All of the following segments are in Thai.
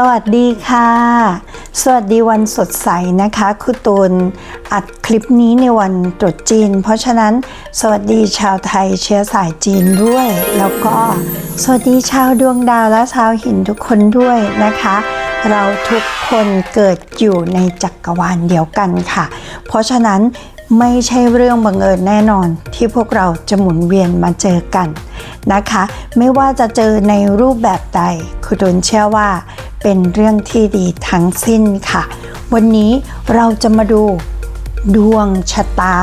สวัสดีค่ะ สวัสดีวันสดใสนะคะครูตูนอัดคลิปนี้ในวันตรุษจีน เพราะฉะนั้นสวัสดีชาวไทยเชื้อสายจีนด้วย แล้วก็สวัสดีชาวดวงดาวและชาวหินทุกคนด้วยนะคะ เราทุกคนเกิดอยู่ในจักรวาลเดียวกันค่ะ เพราะฉะนั้นไม่ใช่เรื่องบังเอิญแน่นอนที่พวกเราจะหมุนเวียนมาเจอกันนะคะ ไม่ว่าจะเจอในรูปแบบใดคุณตุนเชื่อว่า เป็นเรื่องที่ดีทั้งสิ้นค่ะ วันนี้เราจะมาดูดวงชะตา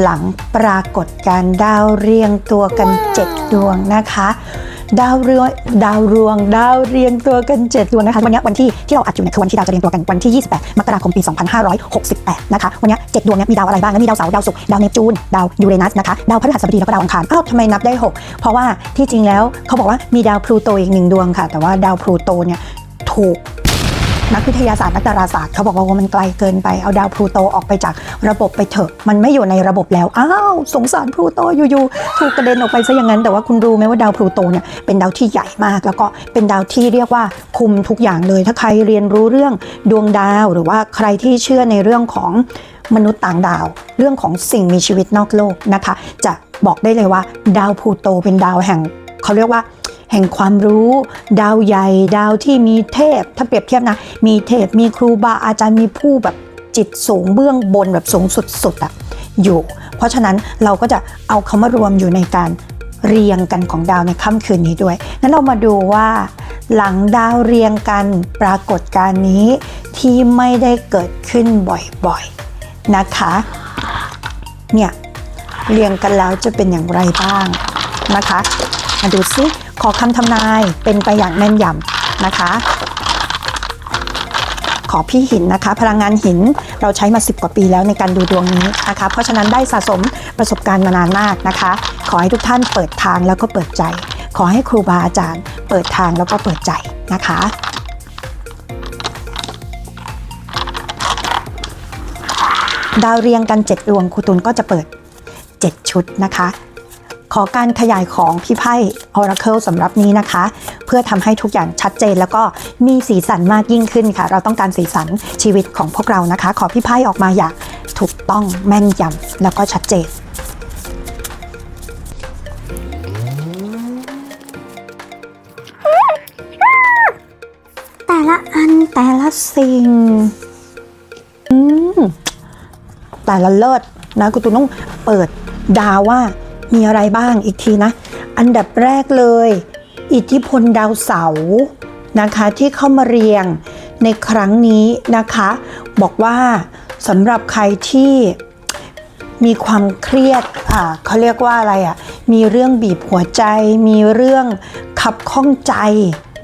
หลังปรากฏการณ์ดาวเรียงตัวกัน 7 ดวงนะคะ ดาวเรืองดาวรวง ดาวเรียงตัวกัน 7 ดวงนะคะวันนี้วันที่ที่เราอัดอยู่เนี่ยคือวันที่ดาวจะเรียงตัวกันวันที่ 28 มกราคมปี 2568 นะคะวันนี้7ดวงเนี่ยมีดาวอะไรบ้างนะมีดาวเสาร์ดาวศุกร์ดาวเนปจูน ดาวยูเรนัสนะคะดาวพฤหัสบดีแล้วก็ดาวอังคารอ้าวทำไมนับได้ 6 เพราะว่าที่จริงแล้วเขาบอกว่ามีดาวพลูโตอีกหนึ่งดวงค่ะ แต่ว่าดาวพลูโตเนี่ย ถูก นักวิทยาศาสตร์นักดาราศาสตร์เขาบอกว่ามันไกลเกินไปเอาดาวพลูโตออกไปจากระบบไปเถอะ มันไม่อยู่ในระบบแล้ว อ้าวสงสารพลูโตอยู่ๆถูกกระเด็นออกไปซะอย่างนั้น แต่ว่าคุณรู้ไหมว่าดาวพลูโตเนี่ยเป็นดาวที่ใหญ่มาก แล้วก็เป็นดาวที่เรียกว่าคุมทุกอย่างเลย ถ้าใครเรียนรู้เรื่องดวงดาวหรือว่าใครที่เชื่อในเรื่องของมนุษย์ต่างดาว เรื่องของสิ่งมีชีวิตนอกโลกนะคะ จะบอกได้เลยว่า ดาวพลูโตเป็นดาวแห่งเขาเรียกว่า แห่งความรู้ ดาวใหญ่ ดาวที่มีเทพ ถ้าเปรียบเทียบนะ มีเทพ มีครูบาอาจารย์ มีผู้แบบจิตสูงเบื้องบนแบบสูงสุดๆอะอยู่ เพราะฉะนั้นเราก็จะเอาเขามารวมอยู่ในการเรียงกันของดาวในค่ำคืนนี้ด้วย งั้นเรามาดูว่า หลังดาวเรียงกันปรากฏการณ์นี้ที่ไม่ได้เกิดขึ้นบ่อยๆนะคะ เนี่ยเรียงกันแล้วจะเป็นอย่างไรบ้างนะคะ มาดูซิขอคำทำนายเป็นไปอย่างแม่นยำนะคะ ขอพี่หินนะคะ พลังงานหินเราใช้มา 10 กว่าปีแล้วในการดูดวงนี้นะคะ เพราะฉะนั้นได้สะสมประสบการณ์มานานมากนะคะ ขอให้ทุกท่านเปิดทางแล้วก็เปิดใจ ขอให้ครูบาอาจารย์ เปิดทางแล้วก็เปิดใจนะคะดาวเรียงกัน 7 ดวงครูตุลก็จะเปิด 7 ชุดนะคะ ขอการขยายของพี่ไพ่ Oracle สำหรับนี้นะคะ เพื่อทำให้ทุกอย่างชัดเจนแล้วก็มีสีสันมากยิ่งขึ้นค่ะ เราต้องการสีสันชีวิตของพวกเรานะคะ ขอพี่ไพ่ออกมาอย่างถูกต้องแม่นยำแล้วก็ชัดเจนแต่ละอันแต่ละสิ่งอืมแต่ละเลิศนะคุณตูนต้องเปิดดาวว่า มีอะไรบ้างอีกทีนะ อันดับแรกเลย อิทธิพลดาวเสาร์นะคะที่เข้ามาเรียงในครั้งนี้นะคะ บอกว่าสำหรับใครที่มีความเครียดอ่าเขาเรียกว่าอะไรอะ มีเรื่องบีบหัวใจ มีเรื่องขับข้องใจ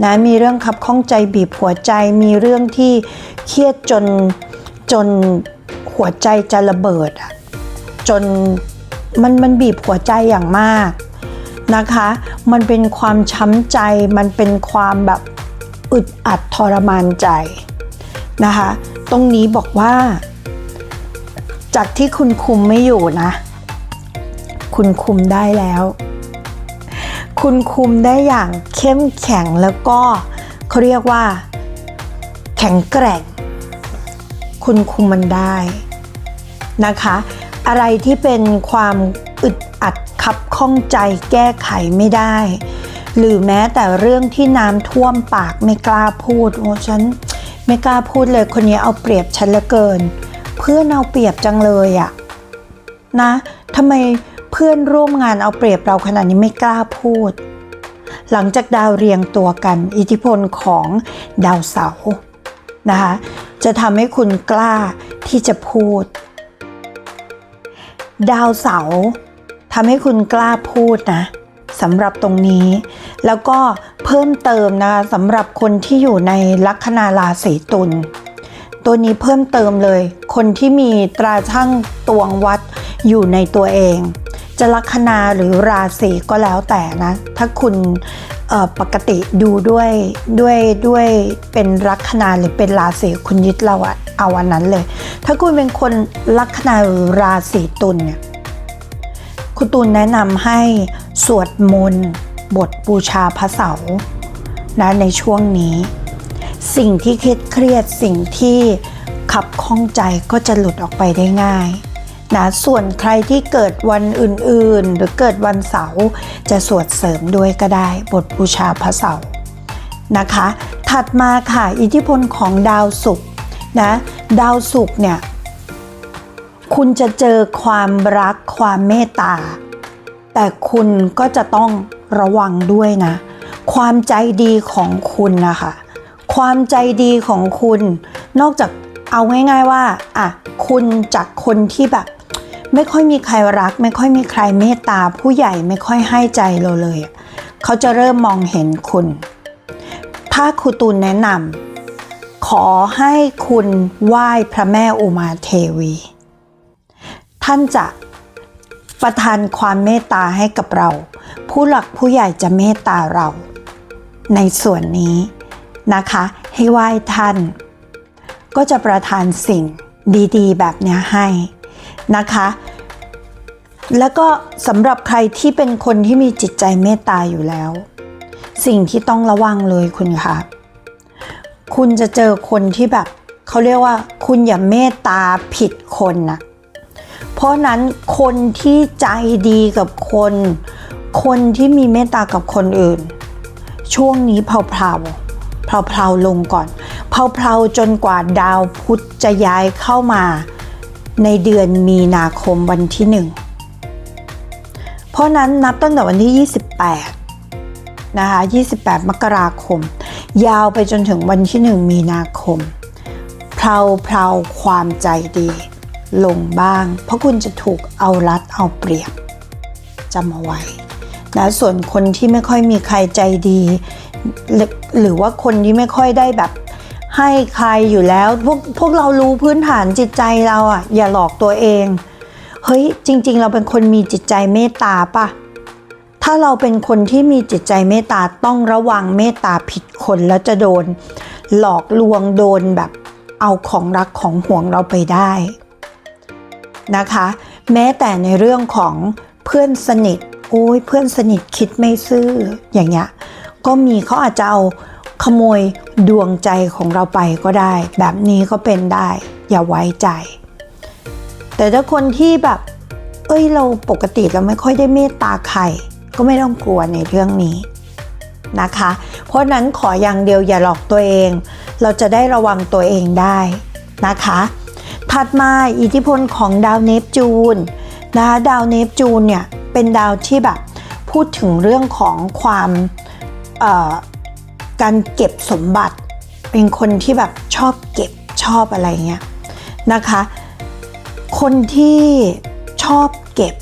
นะ มีเรื่องขับข้องใจบีบหัวใจ มีเรื่องที่เครียดจนจนหัวใจจะระเบิดอะจน มันมันบีบหัวใจอย่างมากนะคะ มันเป็นความช้ำใจ มันเป็นความแบบอึดอัดทรมานใจนะคะ ตรงนี้บอกว่า จากที่คุณคุมไม่อยู่นะ คุณคุมได้แล้ว คุณคุมได้อย่างเข้มแข็งแล้วก็เขาเรียกว่า แข็งแกร่ง คุณคุมมันได้นะคะ อะไรที่เป็นความอึดอัดคับข้องใจแก้ไขไม่ได้ หรือแม้แต่เรื่องที่น้ำท่วมปากไม่กล้าพูดโอ้ฉันไม่กล้าพูดเลยคนนี้เอาเปรียบฉันเหลือเกิน เพื่อนเอาเปรียบจังเลยอะนะทำไมเพื่อนร่วมงานเอาเปรียบเราขนาดนี้ไม่กล้าพูด หลังจากดาวเรียงตัวกัน อิทธิพลของดาวเสาร์นะคะจะทำให้คุณกล้าที่จะพูด ดาวเสาทำให้คุณกล้าพูดนะสำหรับตรงนี้ แล้วก็เพิ่มเติมนะสำหรับคนที่อยู่ในลัคนาราศีตุลตัวนี้เพิ่มเติมเลย คนที่มีตราช่างตวงวัดอยู่ในตัวเอง จะลัคนาหรือราศีก็แล้วแต่นะ ถ้าคุณ ปกติดูด้วยด้วยด้วยเป็นลัคนาหรือเป็นราศีคุณยึดเราอะเอาอันนั้นเลย ถ้าคุณเป็นคนลัคนาหรือราศีตุลเนี่ยคุณตูนแนะนำให้สวดมนต์บทบูชาพระเสานะในช่วงนี้ สิ่งที่เครียดเครียดสิ่งที่ขับข้องใจก็จะหลุดออกไปได้ง่าย นะส่วนใครที่เกิดวันอื่นๆ หรือเกิดวันเสาร์จะสวดเสริมด้วยก็ได้ บทบูชาพระเสาร์นะคะ ถัดมาค่ะอิทธิพลของดาวศุกร์นะดาวศุกร์เนี่ยคุณจะเจอความรักความเมตตา แต่คุณก็จะต้องระวังด้วยนะ ความใจดีของคุณนะคะ ความใจดีของคุณ นอกจากเอาง่าย ๆว่าอะคุณจากคนที่แบบ ไม่ค่อยมีใครรัก ไม่ค่อยมีใครเมตตาผู้ใหญ่ไม่ค่อยให้ใจเราเลย เขาจะเริ่มมองเห็นคุณ ถ้าครูตูนแนะนำขอให้คุณไหว้พระแม่อุมาเทวี ท่านจะประทานความเมตตาให้กับเรา ผู้หลักผู้ใหญ่จะเมตตาเรา ในส่วนนี้นะคะ ให้ไหว้ท่าน ก็จะประทานสิ่งดีๆ แบบนี้ให้ นะคะ แล้วก็สำหรับใครที่เป็นคนที่มีจิตใจเมตตาอยู่แล้ว สิ่งที่ต้องระวังเลยคุณคะคุณจะเจอคนที่แบบเขาเรียกว่า คุณอย่าเมตตาผิดคนนะเพราะนั้นคนที่ใจดีกับคน คนที่มีเมตตากับคนอื่น ช่วงนี้เพลาๆเพลาๆลงก่อนเพลาๆจนกว่าดาวพุธจะย้ายเข้ามา ในเดือนมีนาคมวันที่หนึ่งเพราะนั้นนับตั้งแต่วันที่ 28 นะคะ 28 มกราคม ยาวไปจนถึงวันที่ 1 มีนาคมเพลาเพลาความใจดี ลงบ้าง เพราะคุณจะถูกเอารัดเอาเปรียบจำเอาไว้นะส่วนคนที่ไม่ค่อยมีใครใจดี หรือว่าคนที่ไม่ค่อยได้แบบ ให้ใครอยู่แล้ว พวกพวกเรารู้พื้นฐานจิตใจเราอะอย่าหลอกตัวเอง เฮ้ย จริง ๆ เราเป็นคนมีจิตใจเมตตาปะถ้าเราเป็นคนที่มีจิตใจเมตตาต้องระวังเมตตาผิดคนแล้วจะโดน หลอกลวงโดนแบบเอาของรักของห่วงเราไปได้นะคะ แม้แต่ในเรื่องของเพื่อนสนิทโอ้ยเพื่อนสนิทคิดไม่ซื่ออย่างเงี้ยก็มีเขาอาจจะเอา ขโมยดวงใจของเราไปก็ได้ แบบนี้ก็เป็นได้ อย่าไว้ใจ แต่ถ้าคนที่แบบ เอ้ยเราปกติเราไม่ค่อยได้เมตตาใครก็ไม่ต้องกลัวในเรื่องนี้นะคะ เพราะนั้นขออย่างเดียวอย่าหลอกตัวเอง เราจะได้ระวังตัวเองได้นะคะ ถัดมาอิทธิพลของดาวเนปจูนนะคะดาวเนปจูนเนี่ยเป็นดาวที่แบบพูดถึงเรื่องของความ การเก็บสมบัติ เป็นคนที่แบบชอบเก็บชอบอะไรเงี้ยนะคะ คนที่ชอบเก็บ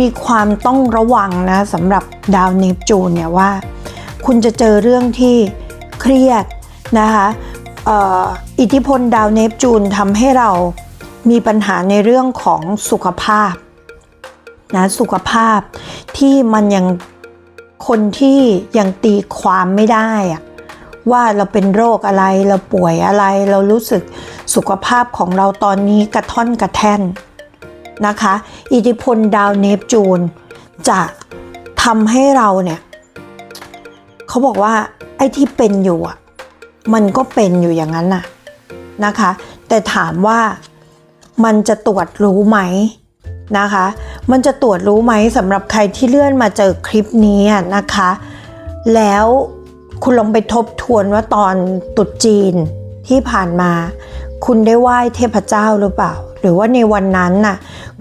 มีความต้องระวังนะสำหรับดาวเนปจูนเนี่ยว่า คุณจะเจอเรื่องที่เครียดนะคะอิทธิพลดาวเนปจูนทำให้เรามีปัญหาในเรื่องของสุขภาพนะสุขภาพที่มันยัง คนที่ยังตีความไม่ได้อะว่าเราเป็นโรคอะไรเราป่วยอะไร เรารู้สึกสุขภาพของเราตอนนี้กระท่อนกระแท่นนะคะ อิทธิพลดาวเนปจูน จะทำให้เราเนี่ยเขาบอกว่าไอ้ที่เป็นอยู่อะมันก็เป็นอยู่อย่างนั้นน่ะนะคะ แต่ถามว่ามันจะตรวจรู้ไหม นะคะ มันจะตรวจรู้ไหมสำหรับใครที่เลื่อนมาเจอคลิปนี้นะคะ แล้วคุณลองไปทบทวนว่าตอนตรุษจีนที่ผ่านมา คุณได้ไหว้เทพเจ้าหรือเปล่า หรือว่าในวันนั้นน่ะ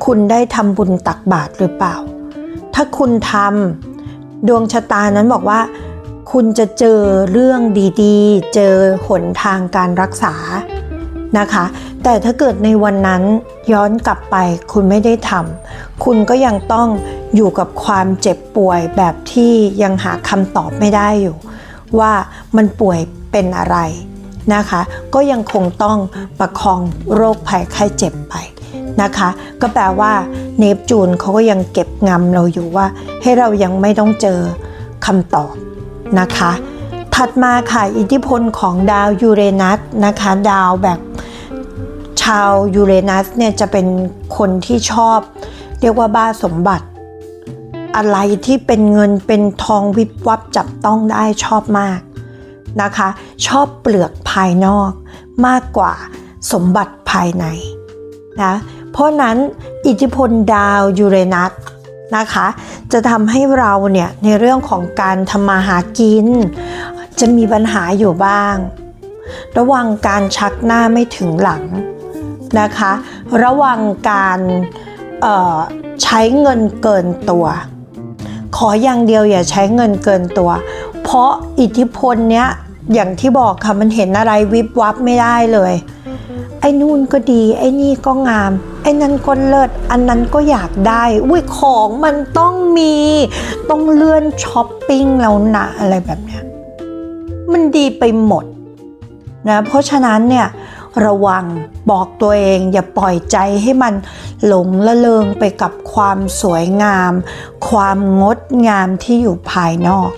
คุณได้ทำบุญตักบาตรหรือเปล่า ถ้าคุณทำดวงชะตานั้นบอกว่า คุณจะเจอเรื่องดีๆ เจอหนทางการรักษา นะคะ แต่ถ้าเกิดในวันนั้นย้อนกลับไปคุณไม่ได้ทำคุณก็ยังต้องอยู่กับความเจ็บป่วยแบบที่ยังหาคำตอบไม่ได้อยู่ ว่ามันป่วยเป็นอะไรนะคะ ก็ยังคงต้องประคองโรคภัยไข้เจ็บไปนะคะ ก็แปลว่าเนปจูนเขาก็ยังเก็บงำเราอยู่ว่า ให้เรายังไม่ต้องเจอคำตอบนะคะถัดมาค่ะอิทธิพลของดาวยูเรนัสนะคะ ดาวแบบาวยูเรนัสเนี่ยจะเป็นคนที่ชอบ เรียกว่าบ้าสมบัติ อะไรที่เป็นเงินเป็นทองวิบวับจับต้องได้ชอบมากนะคะ ชอบเปลือกภายนอกมากกว่าสมบัติภายในนะเพราะนั้นอิทธิพลดาวยูเรนัสนะคะจะทำให้เราเนี่ยในเรื่องของการทำมาหากิน จะมีปัญหาอยู่บ้าง ระวังการชักหน้าไม่ถึงหลัง นะคะ ระวังการใช้เงินเกินตัว ขออย่างเดียวอย่าใช้เงินเกินตัว เพราะอิทธิพลเนี้ยอย่างที่บอกค่ะมันเห็นอะไรวิบวับไม่ได้เลย ไอ้นู่นก็ดี ไอ้นี่ก็งาม ไอ้นั่นก็เลิศ อันนั้นก็อยากได้ อุ้ยของมันต้องมี ต้องเลื่อนช้อปปิ้งแล้วนะอะไรแบบเนี้ย มันดีไปหมดนะ เพราะฉะนั้นเนี่ย ระวังบอกตัวเอง อย่าปล่อยใจให้มันหลงละเลงไปกับความสวยงาม ความงดงามที่อยู่ภายนอก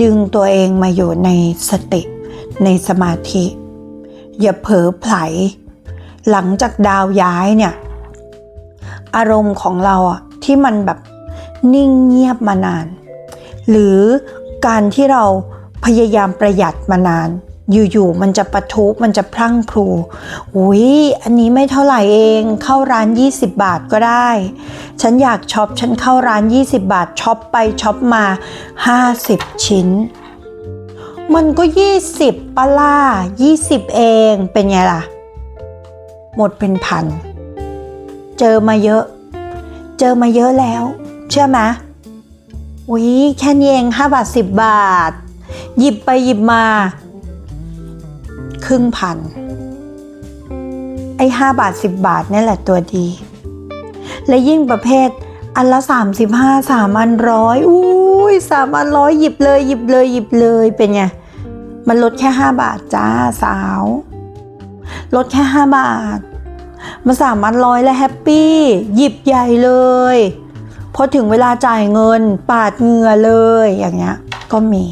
ดึงตัวเองมาอยู่ในสติในสมาธิ อย่าเผลอไผล หลังจากดาวย้ายเนี่ย อารมณ์ของเราอะที่มันแบบนิ่งเงียบมานาน หรือการที่เราพยายามประหยัดมานาน อยู่ๆมันจะปะทุมันจะพรั่งพรูอุ้ยอันนี้ไม่เท่าไหร่เองเข้าร้าน 20 บาทก็ได้ ฉันอยากช็อปฉันเข้าร้าน 20 บาทช็อปไปช็อปมา 50 ชิ้น มันก็ 20ปะล่า20 เองเป็นไงล่ะ หมดเป็นพัน เจอมาเยอะ เจอมาเยอะแล้ว เชื่อไหมอุ้ยแค่นี้เอง 5 บาท 10 บาท หยิบไปหยิบมา ครึ่งพัน ไอ้5บาท 10 บาทนี่แหละตัวดี และยิ่งประเภทอันละ 35 3อันร้อยอุ้ย3อันร้อยหยิบเลยหยิบเลยหยิบเลยเป็นไง มันลดแค่ 5 บาทจ้าสาว ลดแค่ 5 บาท มาสามอันร้อยแล้วแฮปปี้ หยิบใหญ่เลยพอถึงเวลาจ่ายเงินปาดเหงื่อเลยอย่างเงี้ยก็มี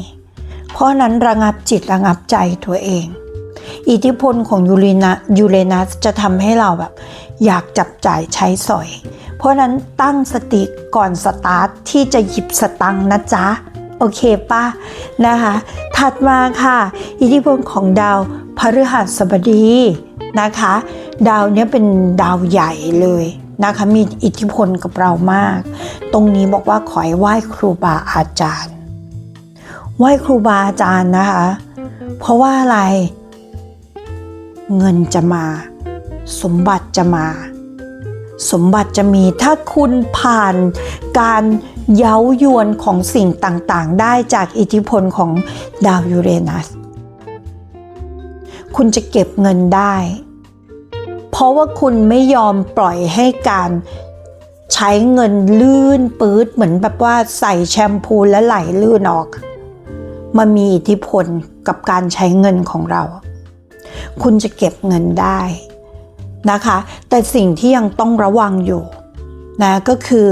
เพราะนั้นระงับจิตระงับใจตัวเอง อิทธิพลของยูเรนัสยูเรนัสจะทำให้เราแบบ อยากจับจ่ายใช้สอย เพราะนั้นตั้งสติก่อนสตาร์ทที่จะหยิบสตังนะจ๊ะ โอเคป่ะนะคะ ถัดมาค่ะ อิทธิพลของดาวพฤหัสบดีนะคะ ดาวเนี้ยเป็นดาวใหญ่เลยนะคะมีอิทธิพลกับเรามาก ตรงนี้บอกว่าขอให้ไหว้ครูบาอาจารย์ ไหว้ครูบาอาจารย์นะคะ เพราะว่าอะไร เงินจะมา สมบัติจะมา สมบัติจะมีถ้าคุณผ่านการเย้ายวนของสิ่งต่าง ๆ ได้จากอิทธิพลของดาวยูเรนัส คุณจะเก็บเงินได้ เพราะว่าคุณไม่ยอมปล่อยให้การใช้เงินลื่นปื๊ดเหมือนแบบว่าใส่แชมพูและไหลลื่นออก มันมีอิทธิพลกับการใช้เงินของเรา คุณจะเก็บเงินได้นะคะ แต่สิ่งที่ยังต้องระวังอยู่นะก็คือ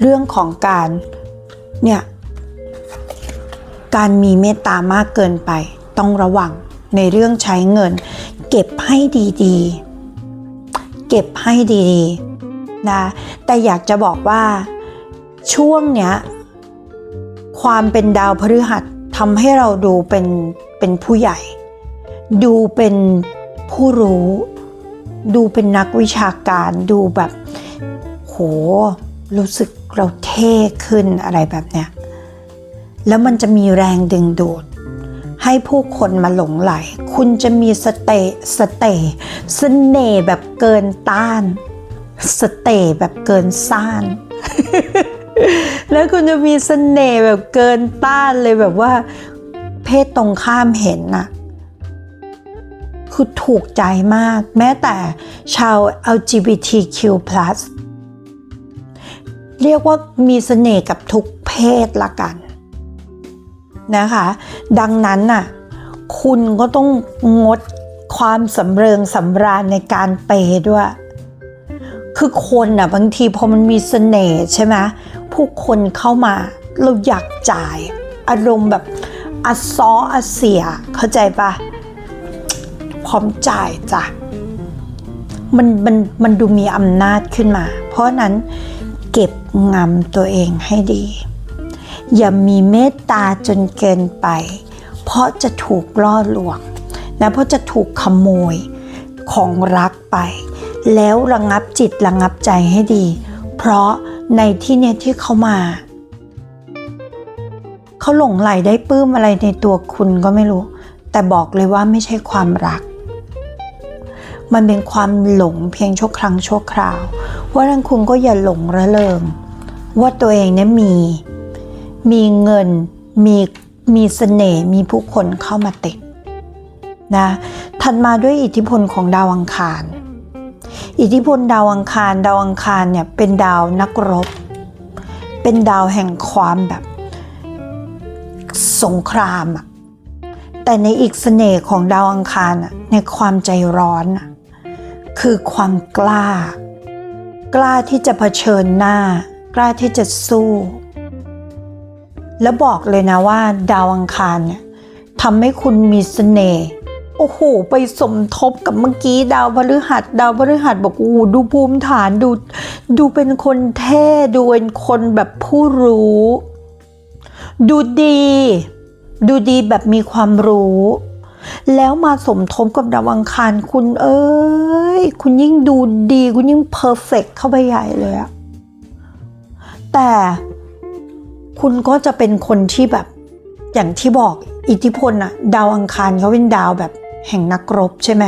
เรื่องของการเนี่ยการมีเมตตามากเกินไปต้องระวังในเรื่องใช้เงิน เก็บให้ดีๆ เก็บให้ดีๆนะแต่อยากจะบอกว่าช่วงเนี้ยความเป็นดาวพฤหัสทำให้เราดูเป็นเป็นผู้ใหญ่ ดูเป็นผู้รู้ ดูเป็นนักวิชาการดูแบบโหรู้สึกเราเท่ขึ้นอะไรแบบเนี้ยแล้วมันจะมีแรงดึงดูด ให้ผู้คนมาหลงไหล คุณจะมีสเตสเตเสน่แบบเกินต้าน สเตแบบเกินซ่าน แล้วคุณจะมีเสน่ห์แบบเกินต้านเลยแบบว่า เพศตรงข้ามเห็นน่ะ คือถูกใจมาก แม้แต่ชาว LGBTQ+ เรียกว่ามีเสน่ห์กับทุกเพศละกันนะคะ ดังนั้นน่ะคุณก็ต้องงดความสำเริงสำราญในการเปย์ด้วย คือคนน่ะบางทีพอมันมีเสน่ห์ใช่ไหมผู้คนเข้ามาเราอยากจ่าย อารมณ์แบบอซออเสียเข้าใจปะ ร้อมจ่ายจ้ะมันมันมันดูมีอำนาจขึ้นมา เพราะนั้นเก็บงำตัวเองให้ดี อย่ามีเมตตาจนเกินไป เพราะจะถูกล่อลวงนะเพราะจะถูกขโมยของรักไป แล้วระงับจิตระงับใจให้ดี เพราะในที่เนี่ยที่เขามา เขาหลงไหลได้ปลื้มอะไรในตัวคุณก็ไม่รู้ แต่บอกเลยว่าไม่ใช่ความรัก มันเป็นความหลงเพียงชั่วครั้งชั่วคราว ว่าทั้งคุณก็อย่าหลงระเริง ว่าตัวเองเนี่ยมี มีเงิน มีมีเสน่ห์มีผู้คนเข้ามาติดนะถัดมาด้วยอิทธิพลของดาวอังคาร อิทธิพลดาวอังคารดาวอังคารเนี่ยเป็นดาวนักรบ เป็นดาวแห่งความแบบสงครามอะแต่ในอีกเสน่ห์ของดาวอังคารอะในความใจร้อนอะ คือความกล้า กล้าที่จะเผชิญหน้า กล้าที่จะสู้ แล้วบอกเลยนะว่า ดาวอังคารเนี่ยทำให้คุณมีเสน่ห์โอ้โห ไปสมทบกับเมื่อกี้ดาวพฤหัส ดาวพฤหัสบอกโอ้ดูภูมิฐานดู ดูเป็นคนเท่ ดูเป็นคนแบบผู้รู้ ดูดี ดูดีแบบมีความรู้ แล้วมาสมทบกับดาวอังคารคุณเอ้ ยคุณยิ่งดูดี คุณยิ่งเพอร์เฟกเข้าไปใหญ่เลยอะแต่คุณก็จะเป็นคนที่แบบ อย่างที่บอกอิทธิพลอะดาวอังคารเขาเป็นดาวแบบแห่งนักรบใช่ไหม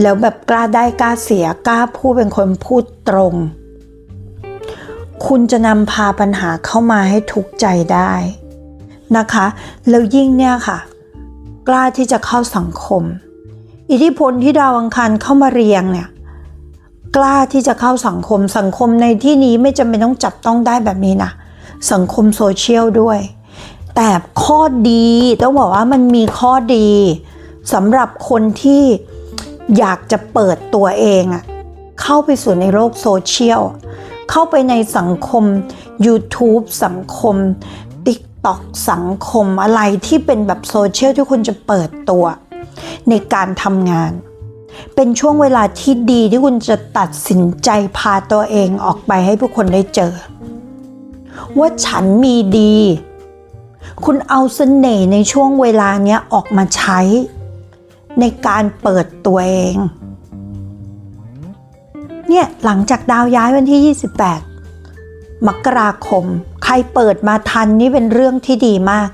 แล้วแบบกล้าได้กล้าเสียกล้าพูดเป็นคนพูดตรง คุณจะนำพาปัญหาเข้ามาให้ทุกข์ใจได้นะคะ แล้วยิ่งเนี่ยค่ะ กล้าที่จะเข้าสังคม อิทธิพลที่ดาวอังคารเข้ามาเรียงเนี่ยกล้าที่จะเข้าสังคมสังคมในที่นี้ไม่จำเป็นต้องจับต้องได้แบบนี้นะสังคมโซเชียลด้วย แต่ข้อดีต้องบอกว่ามันมีข้อดีสำหรับคนที่อยากจะเปิดตัวเองอะเข้าไปสู่ในโลกโซเชียลเข้าไปในสังคม YouTube สังคม TikTok สังคมอะไรที่เป็นแบบโซเชียลที่คุณจะเปิดตัว ในการทำงาน เป็นช่วงเวลาที่ดีที่คุณจะตัดสินใจพาตัวเองออกไปให้ผู้คนได้เจอ ว่าฉันมีดี คุณเอาเสน่ห์ในช่วงเวลาเนี้ยออกมาใช้ ในการเปิดตัวเอง เนี่ยหลังจากดาวย้ายวันที่ 28มกราคม ใครเปิดมาทันนี่เป็นเรื่องที่ดีมาก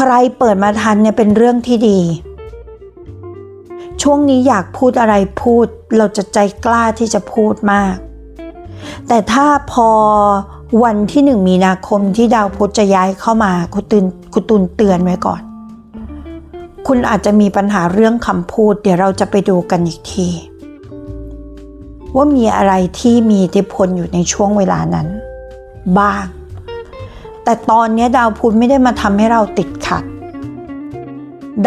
ใครเปิดมาทันเนี่ยเป็นเรื่องที่ดี ช่วงนี้อยากพูดอะไรพูด เราจะใจกล้าที่จะพูดมาก แต่ถ้าพอวันที่หนึ่งมีนาคมที่ดาวพุธจะย้ายเข้ามาคุณตุนคุณตุนเตือนไว้ก่อน คุณอาจจะมีปัญหาเรื่องคำพูด เดี๋ยวเราจะไปดูกันอีกที ว่ามีอะไรที่มีอิทธิพลอยู่ในช่วงเวลานั้น บ้าง แต่ตอนนี้ดาวพุธไม่ได้มาทำให้เราติดขัด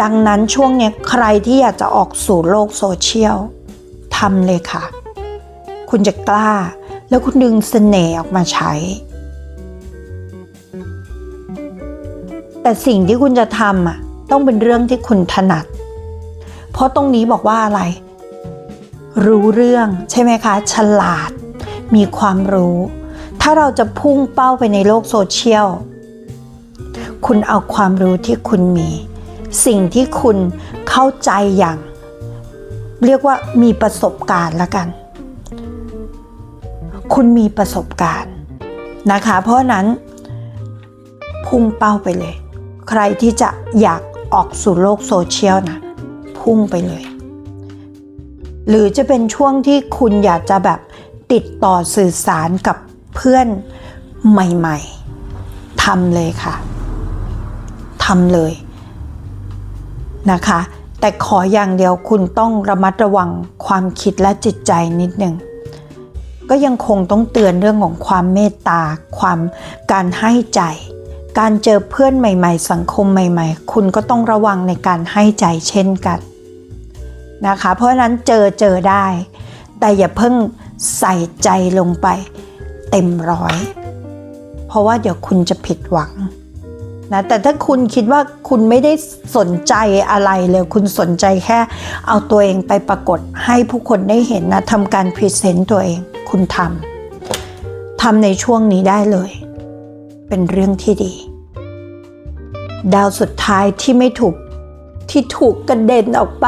ดังนั้นช่วงนี้ใครที่อยากจะออกสู่โลกโซเชียลทำเลยค่ะ คุณจะกล้า แล้วคุณดึงเสน่ห์ออกมาใช้ แต่สิ่งที่คุณจะทำอะต้องเป็นเรื่องที่คุณถนัด เพราะตรงนี้บอกว่าอะไร รู้เรื่องใช่ไหมคะ ฉลาด มีความรู้ ถ้าเราจะพุ่งเป้าไปในโลกโซเชียล คุณเอาความรู้ที่คุณมี สิ่งที่คุณเข้าใจอย่าง เรียกว่ามีประสบการณ์ละกัน คุณมีประสบการณ์นะคะ เพราะนั้น พุ่งเป้าไปเลย ใครที่จะอยากออกสู่โลกโซเชียลนะพุ่งไปเลย หรือจะเป็นช่วงที่คุณอยากจะแบบติดต่อสื่อสารกับ เพื่อนใหม่ๆทำเลยค่ะทำเลยนะคะ แต่ขออย่างเดียวคุณต้องระมัดระวังความคิดและจิตใจนิดหนึ่งก็ยังคงต้องเตือนเรื่องของความเมตตา ความการให้ใจ การเจอเพื่อนใหม่ ๆ สังคมใหม่ ๆ คุณก็ต้องระวังในการให้ใจเช่นกันนะคะ เพราะฉะนั้นเจอเจอได้ แต่อย่าเพิ่งใส่ใจลงไป เต็มร้อย เพราะว่าเดี๋ยวคุณจะผิดหวังนะแต่ถ้าคุณคิดว่าคุณไม่ได้สนใจอะไรเลยคุณสนใจแค่ เอาตัวเองไปปรากฏให้ผู้คนได้เห็นนะทำการพรีเซนต์ตัวเอง คุณทำทำในช่วงนี้ได้เลย เป็นเรื่องที่ดี ดาวสุดท้ายที่ไม่ถูกที่ถูกกระเด็นออกไป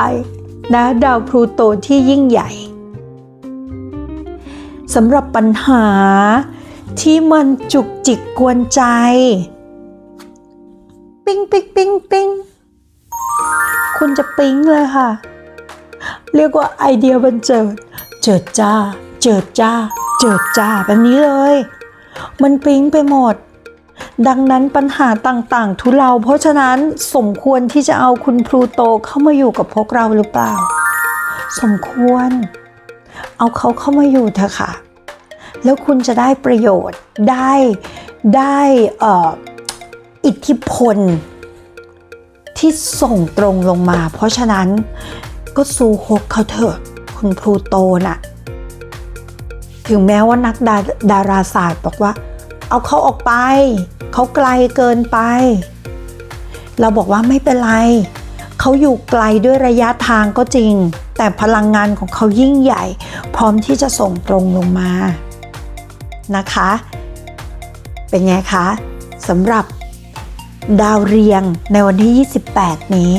นะดาวพลูโตที่ยิ่งใหญ่ สำหรับปัญหาที่มันจุกจิกกวนใจ ปิ๊งปิ๊งปิ๊งปิ๊งคุณจะปิ๊งเลยค่ะ เรียกว่าไอเดียบันเจิด เจิดจ้า เจิดจ้า เจิดจ้าแบบนี้เลย มันปิ๊งไปหมด ดังนั้นปัญหาต่างๆ ทุเลาเพราะฉะนั้นสมควรที่จะเอาคุณพลูโตเข้ามาอยู่กับพวกเราหรือเปล่า สมควร เอาเขาเข้ามาอยู่เถอะค่ะ แล้วคุณจะได้ประโยชน์ได้ได้อ,อิทธิพล ที่ส่งตรงลงมา เพราะฉะนั้นก็สู้ฮกเขาเถอะคุณพลูโตน่ะ ถึงแม้ว่านักดาดาราศาสตร์บอกว่า เอาเขาออกไป เขาไกลเกินไป เราบอกว่าไม่เป็นไร เขาอยู่ไกลด้วยระยะทางก็จริง แต่พลังงานของเขายิ่งใหญ่ พร้อมที่จะส่งตรงลงมานะคะ เป็นไงคะสำหรับดาวเรียงในวันที่ 28 นี้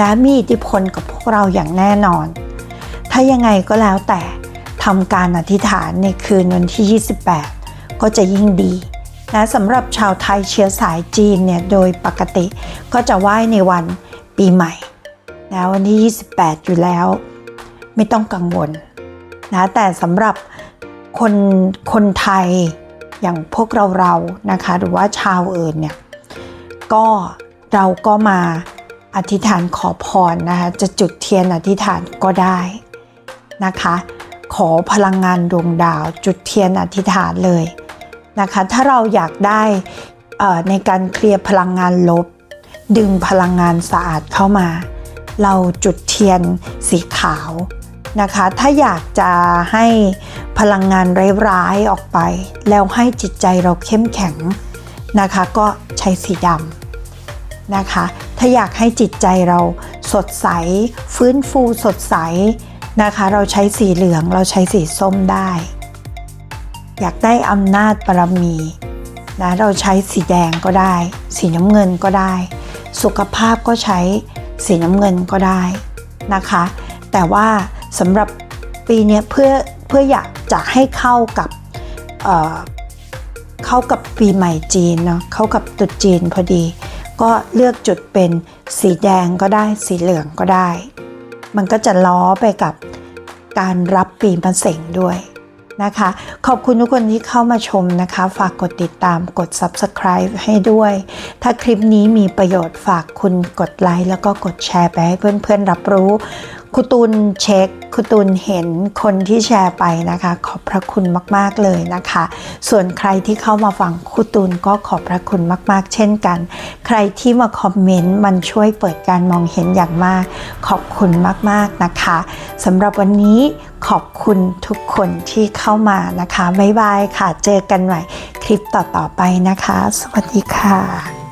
นะมีอิทธิพลกับพวกเราอย่างแน่นอน ถ้ายังไงก็แล้วแต่ทำการอธิษฐานในคืนวันที่ 28 ก็จะยิ่งดีนะสำหรับชาวไทยเชื้อสายจีนเนี่ยโดยปกติก็จะไหว้ในวันปีใหม่ นะวันที่ 28 อยู่แล้ว ไม่ต้องกังวลนะแต่สำหรับคนคนไทยอย่างพวกเราเรานะคะ หรือว่าชาวเอื่นเนี่ยก็เราก็มาอธิษฐานขอพรนะคะจะจุดเทียนอธิษฐานก็ได้นะคะ ขอพลังงานดวงดาวจุดเทียนอธิษฐานเลยนะคะ ถ้าเราอยากได้เอ่อในการเคลียร์พลังงานลบ ดึงพลังงานสะอาดเข้ามา เราจุดเทียนสีขาวนะคะ ถ้าอยากจะให้พลังงานร้ายๆออกไป แล้วให้จิตใจเราเข้มแข็งนะคะ ก็ใช้สีดำนะคะ ถ้าอยากให้จิตใจเราสดใส ฟื้นฟูสดใสนะคะ เราใช้สีเหลืองเราใช้สีส้มได้ อยากได้อำนาจบารมีนะเราใช้สีแดงก็ได้ สีน้ำเงินก็ได้ สุขภาพก็ใช้ สีน้ำเงินก็ได้นะคะ แต่ว่าสำหรับปีนี้เพื่อเพื่ออยากจะให้เข้ากับเเข้ากับปีใหม่จีนเนาะเข้ากับตรุษจีนพอดี ก็เลือกจุดเป็นสีแดงก็ได้สีเหลืองก็ได้ มันก็จะล้อไปกับการรับปีมะเสงด้วย นะคะ ขอบคุณทุกคนที่เข้ามาชมนะคะ ฝากกดติดตามกด subscribe ให้ด้วย ถ้าคลิปนี้มีประโยชน์ฝากคุณกดไลค์แล้วก็กดแชร์ไปให้เพื่อนๆรับรู้ ครูตูนเช็คครูตูนเห็นคนที่แชร์ไปนะคะ ขอบพระคุณมาก ๆ เลยนะคะ ส่วนใครที่เข้ามาฟังครูตูนก็ขอบพระคุณมาก ๆ เช่นกัน ใครที่มาคอมเมนต์มันช่วยเปิดการมองเห็นอย่างมาก ขอบคุณมาก ๆ นะคะสำหรับวันนี้ขอบคุณทุกคนที่เข้ามานะคะบ๊ายบายค่ะ เจอกันใหม่คลิปต่อ ๆ ไปนะคะ สวัสดีค่ะ